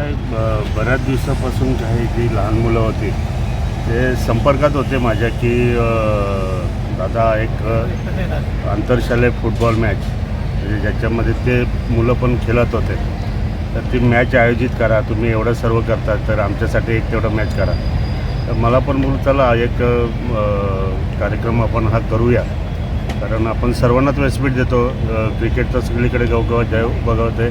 काय बऱ्याच दिवसापासून काही जी लहान मुलं होती ते संपर्कात होते माझ्या की दादा एक आंतरशालेय फुटबॉल मॅच म्हणजे ज्याच्यामध्ये ते मुलं पण खेळत होते. तर ती मॅच आयोजित करा तुम्ही एवढं सर्व करता तर आमच्यासाठी एक तेवढं मॅच करा. तर मला पण म्हणून चला एक कार्यक्रम आपण हा करूया. कारण आपण सर्वांनाच व्यासपीठ देतो क्रिकेटचं सगळीकडे गावगावात जय बघवते.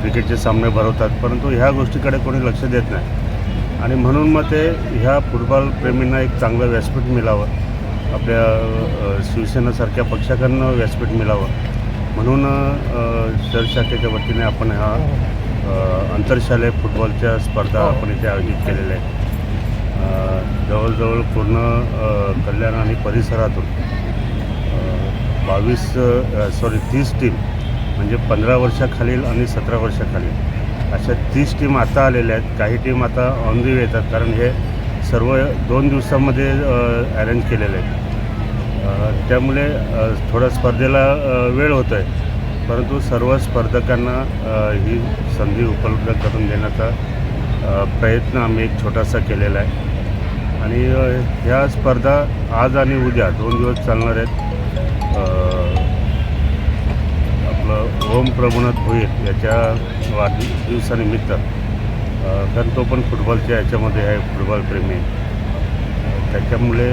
क्रिकेटचे सामने भरवतात परंतु ह्या गोष्टीकडे कोणी लक्ष देत नाही. आणि म्हणून मग ते ह्या फुटबॉल प्रेमींना एक चांगलं व्यासपीठ मिळावं. आपल्या शिवसेनेसारख्या पक्षाकडनं व्यासपीठ मिळावं. म्हणून अ, शहर शाखेच्या वतीने आपण हा आंतरशालेय फुटबॉलच्या स्पर्धा आपण इथे आयोजित केलेल्या आहेत. जवळजवळ पूर्ण कल्याण आणि परिसरातून बावीस सॉरी तीस टीम म्हणजे पंधरा वर्षाखालील आणि सतरा वर्षाखालील. अशा तीस टीम आता आलेल्या आहेत. काही टीम आता ऑन दी येतात. कारण हे सर्व दोन दिवसामध्ये अरेंज केलेले आहेत. त्यामुळे थोडा स्पर्धेला वेळ होतो आहे परंतु सर्व स्पर्धकांना ही संधी उपलब्ध करून देण्याचा प्रयत्न आम्ही एक छोटासा केलेला आहे. आणि ह्या स्पर्धा आज आणि उद्या दोन दिवस चालणार आहेत. आपलं ओम प्रभुनाथ भोईर याच्या वाढदिवसानिमित्त. कारण तो पण फुटबॉलच्या याच्यामध्ये आहे फुटबॉलप्रेमी त्याच्यामुळे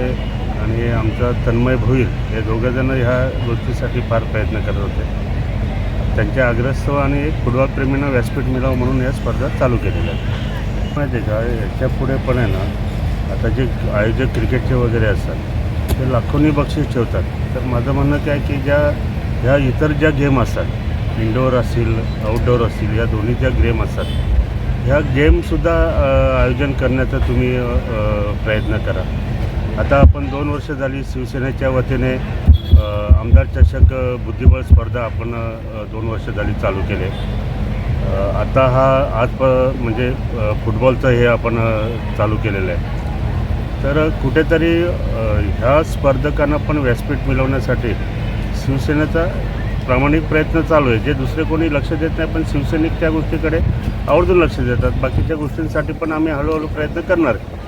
आणि आमचा तन्मय भोईर हे दोघंजणं ह्या गोष्टीसाठी फार प्रयत्न करत होते. त्यांच्या आग्रस्तव आणि फुटबॉलप्रेमींना व्यासपीठ मिळावं म्हणून या स्पर्धा चालू केलेल्या आहेत. माहिती आहे का? याच्यापुढे पण आहे ना आता जे आयोजक क्रिकेटचे वगैरे असतात ते लाखोंनी बक्षीस ठेवतात. तर माझं म्हणणं काय की ज्या ह्या इतर ज्या गेम असतात इनडोअर असतील आउटडोअर असतील या दोन्ही ज्या गेम असतात ह्या गेमसुद्धा आयोजन करण्याचा तुम्ही प्रयत्न करा. आता आपण दोन वर्ष झाली शिवसेनेच्या वतीने आमदार चषक बुद्धिबळ स्पर्धा आपण दोन वर्ष झाली चालू केले. आता हा आज प म्हणजे फुटबॉलचं हे आपण चालू केलेलं आहे. तर कुठेतरी ह्या स्पर्धकांना पण व्यासपीठ मिळवण्यासाठी शिवसेनेचा प्रामाणिक प्रयत्न चालू आहे जे दुसरे कोणी लक्ष देत नाही पण शिवसैनिक त्या गोष्टीकडे आवर्जून लक्ष देतात बाकीच्या गोष्टींसाठी पण आम्ही हळूहळू प्रयत्न करणार आहे.